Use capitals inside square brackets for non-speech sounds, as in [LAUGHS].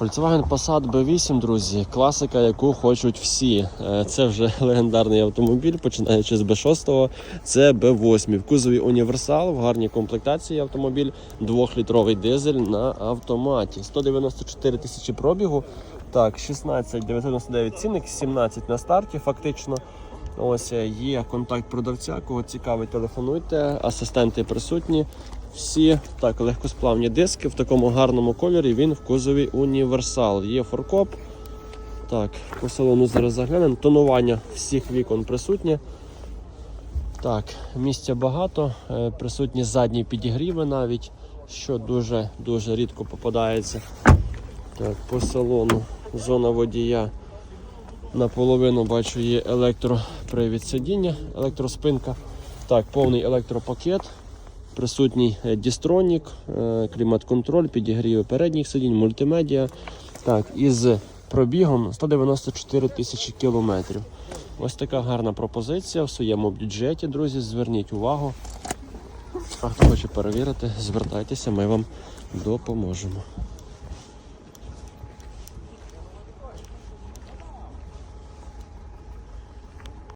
Volkswagen Passat B8, друзі, класика, яку хочуть всі. Е, Це вже [LAUGHS] легендарний автомобіль, починаючи з B6, це B8. В кузові універсал, в гарній комплектації автомобіль, 2-літровий дизель на автоматі. 194 тисячі пробігу. Так, 16 999 цінник, 17 на старті, фактично. Ось е, є контакт продавця, кого цікавить, телефонуйте, асистенти присутні. Всі так, легкосплавні диски в такому гарному кольорі. Він в кузові універсал. Є форкоп. Так, по салону зараз заглянемо. Тонування всіх вікон присутнє. Так, місця багато, е, присутні задні підігріви навіть, що дуже дуже рідко попадається. Так, по салону зона водія. Наполовину бачу є електропривід сидіння, електроспинка. Так, повний електропакет. Присутній е, дістронік, е, клімат-контроль, підігріви передніх сидінь, мультимедіа. Так, із пробігом 194 тисячі кілометрів. Ось така гарна пропозиція в своєму бюджеті, друзі. Зверніть увагу. А хто хоче перевірити, звертайтеся, ми вам допоможемо.